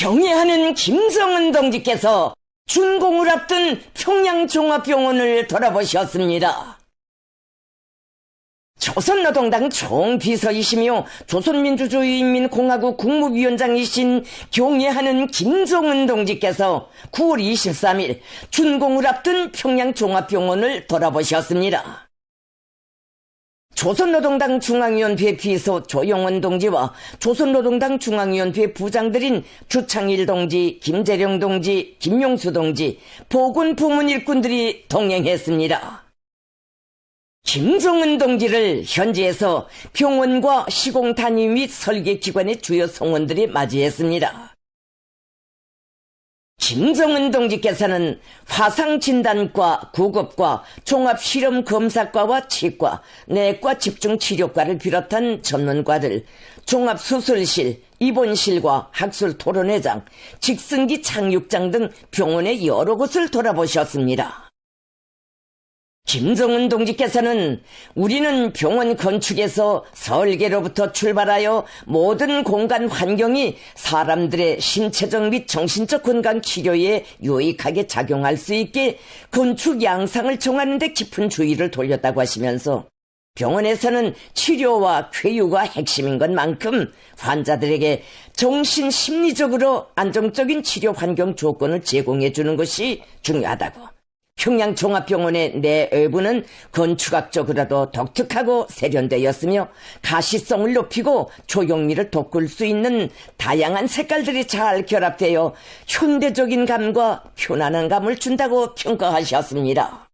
경애하는 김정은 동지께서 준공을 앞둔 평양종합병원을 돌아보셨습니다. 조선노동당 총비서이시며 조선민주주의인민공화국 국무위원장이신 경애하는 김정은 동지께서 9월 23일 준공을 앞둔 평양종합병원을 돌아보셨습니다. 조선노동당 중앙위원회 비서 조영원 동지와 조선노동당 중앙위원회 부장들인 주창일 동지, 김재령 동지, 김용수 동지, 보건 부문 일꾼들이 동행했습니다. 김정은 동지를 현지에서 병원과 시공 단위 및 설계 기관의 주요 성원들이 맞이했습니다. 김정은 동지께서는 화상진단과 구급과 종합실험검사과와 치과, 내과 집중치료과를 비롯한 전문과들, 종합수술실, 입원실과 학술 토론회장, 직승기 착륙장 등 병원의 여러 곳을 돌아보셨습니다. 김정은 동지께서는 우리는 병원 건축에서 설계로부터 출발하여 모든 공간 환경이 사람들의 신체적 및 정신적 건강 치료에 유익하게 작용할 수 있게 건축 양상을 정하는 데 깊은 주의를 돌렸다고 하시면서 병원에서는 치료와 쾌유가 핵심인 것만큼 환자들에게 정신 심리적으로 안정적인 치료 환경 조건을 제공해 주는 것이 중요하다고 평양종합병원의 내외부는 건축학적으로도 독특하고 세련되었으며 가시성을 높이고 조경미를 돋굴 수 있는 다양한 색깔들이 잘 결합되어 현대적인 감과 편안한 감을 준다고 평가하셨습니다.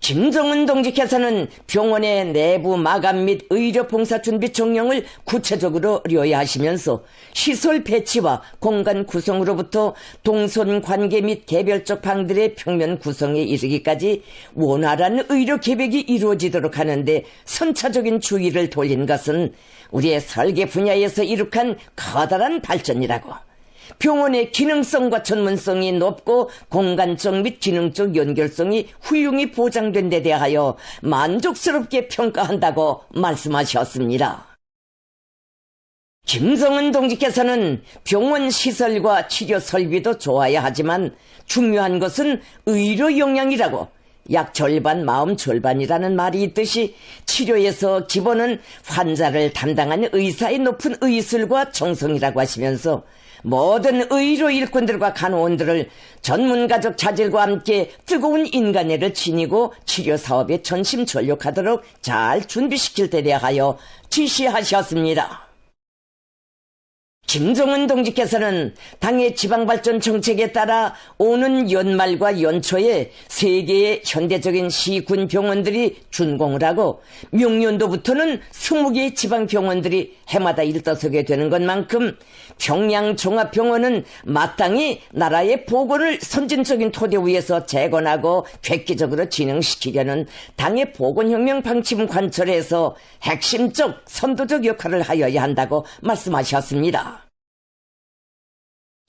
김정은 동지께서는 병원의 내부 마감 및 의료 봉사 준비 정령을 구체적으로 료야하시면서 시설 배치와 공간 구성으로부터 동선 관계 및 개별적 방들의 평면 구성에 이르기까지 원활한 의료 계획이 이루어지도록 하는데 선차적인 주의를 돌린 것은 우리의 설계 분야에서 이룩한 커다란 발전이라고. 병원의 기능성과 전문성이 높고 공간적 및 기능적 연결성이 훌륭히 보장된 데 대하여 만족스럽게 평가한다고 말씀하셨습니다. 김성은 동지께서는 병원 시설과 치료 설비도 좋아야 하지만 중요한 것은 의료 역량이라고 약 절반 마음 절반이라는 말이 있듯이 치료에서 기본은 환자를 담당하는 의사의 높은 의술과 정성이라고 하시면서 모든 의료 일꾼들과 간호원들을 전문가적 자질과 함께 뜨거운 인간애를 지니고 치료 사업에 전심전력하도록 잘 준비시킬 때 대하여 지시하셨습니다. 김정은 동지께서는 당의 지방발전 정책에 따라 오는 연말과 연초에 세계의 현대적인 시군 병원들이 준공을 하고 명년도부터는 20개의 지방 병원들이 해마다 일떠서게 되는 것만큼 평양 종합병원은 마땅히 나라의 보건을 선진적인 토대 위에서 재건하고 획기적으로 진행시키려는 당의 보건혁명 방침 관철에서 핵심적 선도적 역할을 하여야 한다고 말씀하셨습니다.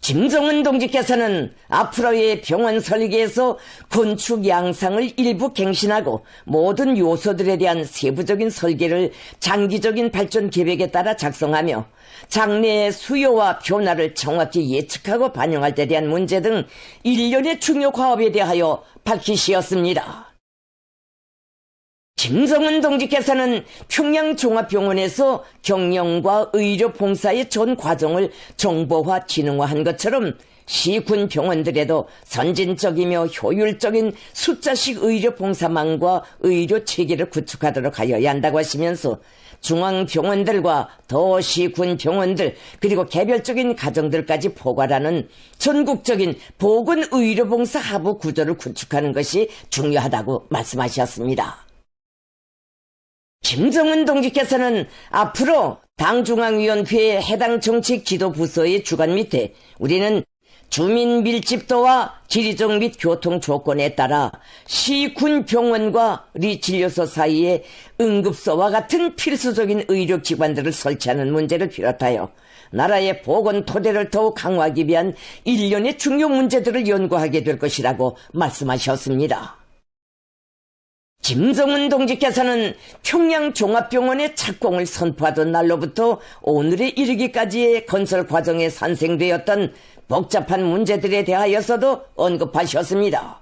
김정은 동지께서는 앞으로의 병원 설계에서 건축 양상을 일부 갱신하고 모든 요소들에 대한 세부적인 설계를 장기적인 발전 계획에 따라 작성하며 장래의 수요와 변화를 정확히 예측하고 반영할 때 대한 문제 등 일련의 중요 과업에 대하여 밝히시었습니다. 김성은 동지께서는 평양종합병원에서 경영과 의료 봉사의 전 과정을 정보화 진흥화한 것처럼 시군 병원들에도 선진적이며 효율적인 숫자식 의료 봉사망과 의료 체계를 구축하도록 하여야 한다고 하시면서 중앙병원들과 도시군 병원들 그리고 개별적인 가정들까지 포괄하는 전국적인 보건의료봉사 하부 구조를 구축하는 것이 중요하다고 말씀하셨습니다. 김정은 동지께서는 앞으로 당중앙위원회의 해당 정책 지도 부서의 주관 밑에 우리는 주민 밀집도와 지리적 및 교통 조건에 따라 시군 병원과 리 진료소 사이에 응급소와 같은 필수적인 의료기관들을 설치하는 문제를 비롯하여 나라의 보건 토대를 더욱 강화하기 위한 일련의 중요 문제들을 연구하게 될 것이라고 말씀하셨습니다. 김정은 동지께서는 평양 종합병원의 착공을 선포하던 날로부터 오늘에 이르기까지의 건설 과정에 산생되었던 복잡한 문제들에 대하여서도 언급하셨습니다.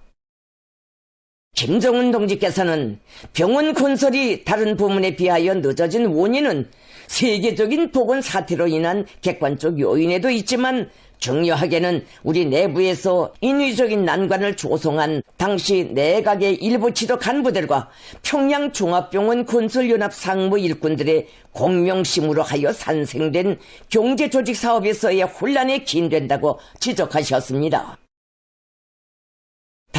김정은 동지께서는 병원 건설이 다른 부문에 비하여 늦어진 원인은 세계적인 보건 사태로 인한 객관적 요인에도 있지만 중요하게는 우리 내부에서 인위적인 난관을 조성한 당시 내각의 일부 지도 간부들과 평양 종합병원 건설연합 상무 일꾼들의 공명심으로 하여 산생된 경제조직 사업에서의 혼란에 기인된다고 지적하셨습니다.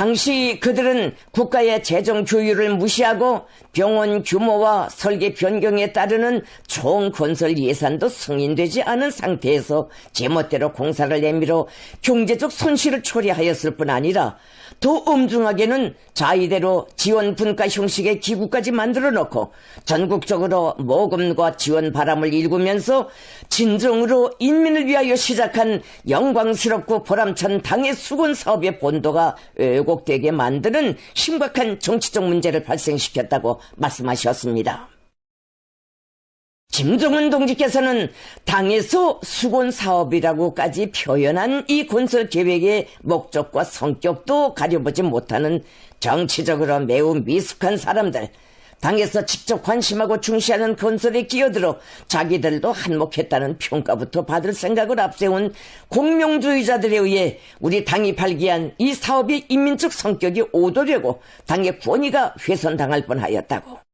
당시 그들은 국가의 재정 규율을 무시하고 병원 규모와 설계 변경에 따르는 총 건설 예산도 승인되지 않은 상태에서 제멋대로 공사를 내밀어 경제적 손실을 초래하였을 뿐 아니라 더 엄중하게는 자의대로 지원 분과 형식의 기구까지 만들어 놓고 전국적으로 모금과 지원 바람을 일구면서 진정으로 인민을 위하여 시작한 영광스럽고 보람찬 당의 수건 사업의 본도가 왜곡되게 만드는 심각한 정치적 문제를 발생시켰다고 말씀하셨습니다. 김정은 동지께서는 당에서 수건 사업이라고까지 표현한 이 건설 계획의 목적과 성격도 가려보지 못하는 정치적으로 매우 미숙한 사람들, 당에서 직접 관심하고 중시하는 건설에 끼어들어 자기들도 한몫했다는 평가부터 받을 생각을 앞세운 공명주의자들에 의해 우리 당이 발기한 이 사업의 인민적 성격이 오도되고 당의 권위가 훼손당할 뻔하였다고.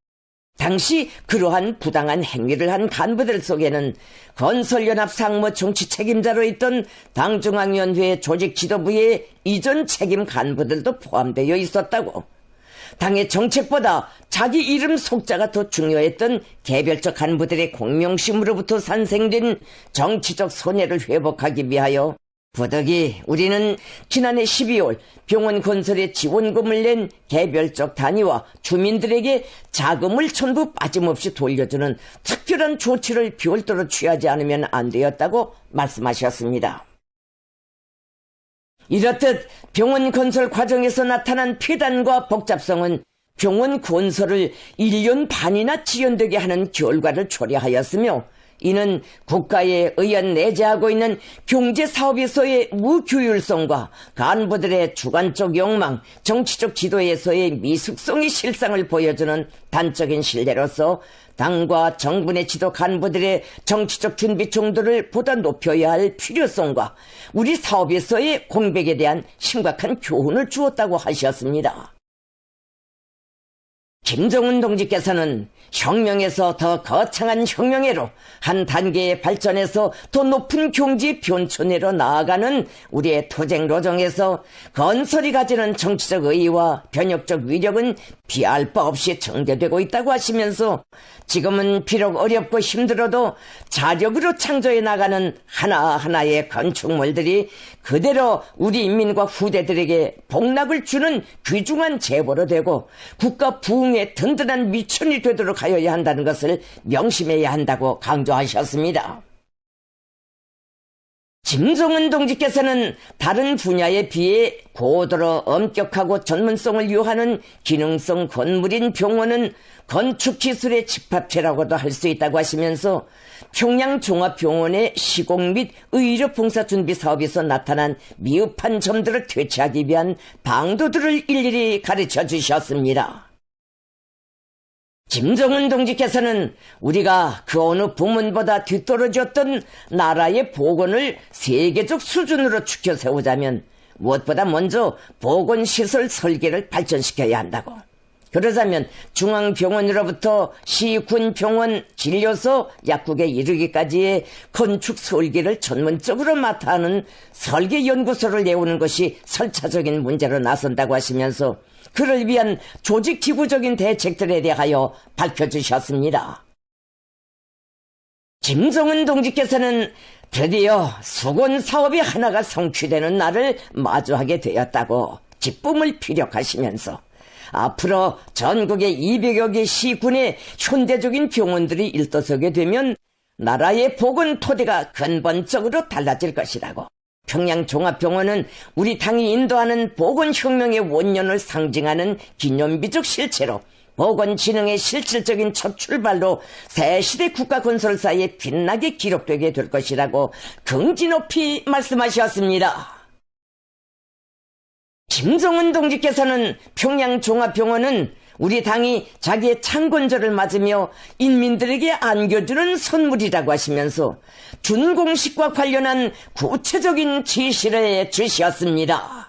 당시 그러한 부당한 행위를 한 간부들 속에는 건설연합 상무 정치 책임자로 있던 당중앙위원회 조직 지도부의 이전 책임 간부들도 포함되어 있었다고. 당의 정책보다 자기 이름 속자가 더 중요했던 개별적 간부들의 공명심으로부터 산생된 정치적 손해를 회복하기 위하여 부득이 우리는 지난해 12월 병원 건설에 지원금을 낸 개별적 단위와 주민들에게 자금을 전부 빠짐없이 돌려주는 특별한 조치를 별도로 취하지 않으면 안 되었다고 말씀하셨습니다. 이렇듯 병원 건설 과정에서 나타난 폐단과 복잡성은 병원 건설을 1년 반이나 지연되게 하는 결과를 초래하였으며 이는 국가에 의한 내재하고 있는 경제사업에서의 무규율성과 간부들의 주관적 욕망, 정치적 지도에서의 미숙성의 실상을 보여주는 단적인 신뢰로서 당과 정부의 지도 간부들의 정치적 준비 정도를 보다 높여야 할 필요성과 우리 사업에서의 공백에 대한 심각한 교훈을 주었다고 하셨습니다. 김정은 동지께서는 혁명에서 더 거창한 혁명회로 한 단계의 발전해서 더 높은 경지 변천회로 나아가는 우리의 토쟁 로정에서 건설이 가지는 정치적 의의와 변혁적 위력은 비할 바 없이 정대되고 있다고 하시면서 지금은 비록 어렵고 힘들어도 자력으로 창조해 나가는 하나하나의 건축물들이 그대로 우리 인민과 후대들에게 복락을 주는 귀중한 제보로 되고 국가 부흥 의 든든한 미천이 되도록 하여야 한다는 것을 명심해야 한다고 강조하셨습니다. 김종은 동지께서는 다른 분야에 비해 고도로 엄격하고 전문성을 요하는 기능성 건물인 병원은 건축기술의 집합체라고도 할 수 있다고 하시면서 평양 종합병원의 시공 및 의료 봉사 준비 사업에서 나타난 미흡한 점들을 퇴치하기 위한 방도들을 일일이 가르쳐 주셨습니다. 김정은 동지께서는 우리가 그 어느 부문보다 뒤떨어졌던 나라의 보건을 세계적 수준으로 축혀 세우자면 무엇보다 먼저 보건시설 설계를 발전시켜야 한다고. 그러자면 중앙병원으로부터 시, 군, 병원, 진료소, 약국에 이르기까지의 건축 설계를 전문적으로 맡아 하는 설계연구소를 내오는 것이 설차적인 문제로 나선다고 하시면서 그를 위한 조직 기구적인 대책들에 대하여 밝혀주셨습니다. 김정은 동지께서는 드디어 수건 사업이 하나가 성취되는 날을 마주하게 되었다고 기쁨을 피력하시면서 앞으로 전국의 200여 개 시군의 현대적인 병원들이 일떠서게 되면 나라의 복은 토대가 근본적으로 달라질 것이라고 평양종합병원은 우리 당이 인도하는 보건혁명의 원년을 상징하는 기념비적 실체로 보건진흥의 실질적인 첫 출발로 새 시대 국가 건설사에 빛나게 기록되게 될 것이라고 긍지 높이 말씀하셨습니다. 김정은 동지께서는 평양 종합병원은 우리 당이 자기의 창건절을 맞으며 인민들에게 안겨주는 선물이라고 하시면서 준공식과 관련한 구체적인 지시를 주셨습니다.